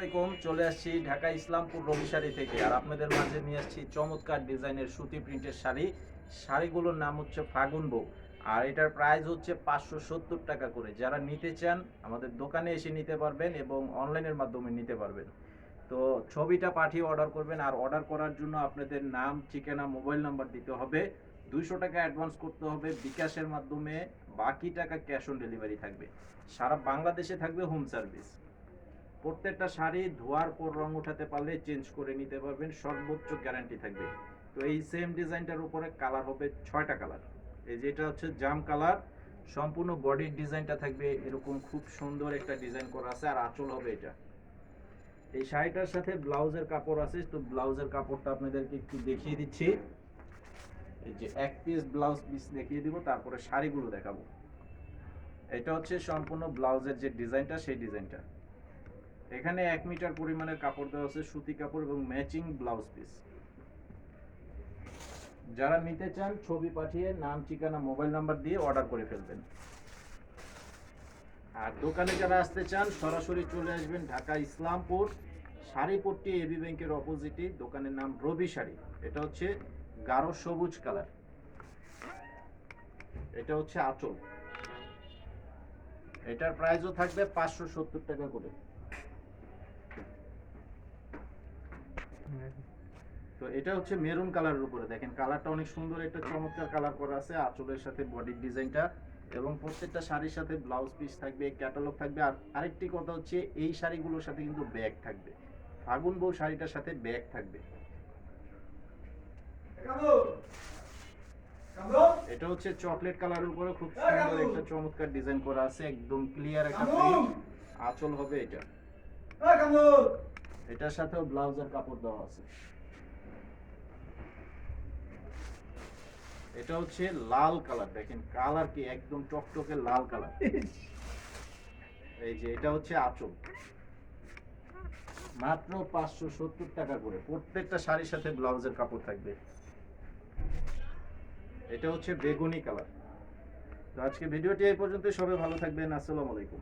আলাইকুম, চলে আসছি ঢাকা ইসলামপুর রবি শাড়ি থেকে। আর আপনাদের মাঝে নিয়ে আসছি চমৎকার ডিজাইনের সুতি প্রিন্টের শাড়ি। শাড়িগুলোর নাম হচ্ছে ফাগুন বউ। আর এটার প্রাইস হচ্ছে পাঁচশো সত্তর টাকা করে। যারা নিতে চান, আমাদের দোকানে এসে নিতে পারবেন এবং অনলাইনের মাধ্যমে নিতে পারবেন। তো ছবিটা পাঠিয়ে অর্ডার করবেন। আর অর্ডার করার জন্য আপনাদের নাম, ঠিকানা মোবাইল নাম্বার দিতে হবে। দুইশো টাকা অ্যাডভান্স করতে হবে। বিকাশের মাধ্যমে বাকি টাকা ক্যাশ অন ডেলিভারি থাকবে। সারা বাংলাদেশে থাকবে হোম সার্ভিস প্রত্যেকটা শাড়ি ধোয়ার পর রং উঠাতে পারলে চেঞ্জ করে নিতে পারবেন, সর্বোচ্চ গ্যারান্টি থাকবে। তো এই সেম ডিজাইনটার উপরে কালার হবে ছয়টা কালার এই যেটা হচ্ছে জাম কালার সম্পূর্ণ বডির ডিজাইনটা থাকবে, এরকম খুব সুন্দর একটা ডিজাইন করা আছে, আর আঁচল হবে এটা। এই শাড়িটার সাথে ব্লাউজের কাপড় আছে, তো ব্লাউজের কাপড়টা আপনাদেরকে একটু দেখিয়ে দিচ্ছি। এই যে এক পিস ব্লাউজ পিস দেখিয়ে দিব, তারপরে শাড়িগুলো দেখাবো। এটা হচ্ছে সম্পূর্ণ ব্লাউজের যে ডিজাইনটা সেই ডিজাইনটা এখানে এক মিটার পরিমাণের কাপড় দেওয়া আছে, সুতি কাপড় এবং ম্যাচিং ব্লাউজ পিস যারা নিতে চান, ছবি পাঠিয়ে নাম, ঠিকানা মোবাইল নাম্বার দিয়ে অর্ডার করে ফেলবেন। আর দোকানে যারা আসতে চান, সরাসরি চলে আসবেন ঢাকা ইসলামপুর শাড়িপট্টি এবি ব্যাংকের অপোজিটে দোকানের নাম রবি শাড়ি। এটা হচ্ছে গাঢ় সবুজ কালার। এটা হচ্ছে আঁচল। এটার প্রাইসও থাকবে পাঁচশো সত্তর টাকা করে। তো এটা হচ্ছে মেরুন কালারের উপরে। দেখেন কালারটা অনেক সুন্দর একটা চমৎকার কালার করা আছে আঁচলের সাথে বডির ডিজাইনটা এবং প্রত্যেকটা শাড়ির সাথে ব্লাউজ পিস থাকবে ক্যাটালগ থাকবে আর আরেকটি কথা হচ্ছে এই শাড়িগুলোর সাথে কিন্তু ব্যাগ থাকবে। ফাগুন বউ শাড়িটার সাথে ব্যাগ থাকবে। এটা হচ্ছে চকলেট কালারের উপরে খুব সুন্দর একটা চমৎকার ডিজাইন করা আছে একদম ক্লিয়ার একটা আঁচল হবে এটা। এটার সাথেও ব্লাউজের কাপড় দেওয়া আছে। এটা হচ্ছে লাল কালার, দেখেন কালার কি একদম টকটকে লাল কালার। এই যে এটা হচ্ছে আঁচল। মাত্র পাঁচশো সত্তর টাকা করে, প্রত্যেকটা শাড়ির সাথে ব্লাউজের কাপড় থাকবে। এটা হচ্ছে বেগুনি কালার। তো আজকে ভিডিওটি এই পর্যন্ত সবাই ভালো থাকবেন, আসসালামু আলাইকুম।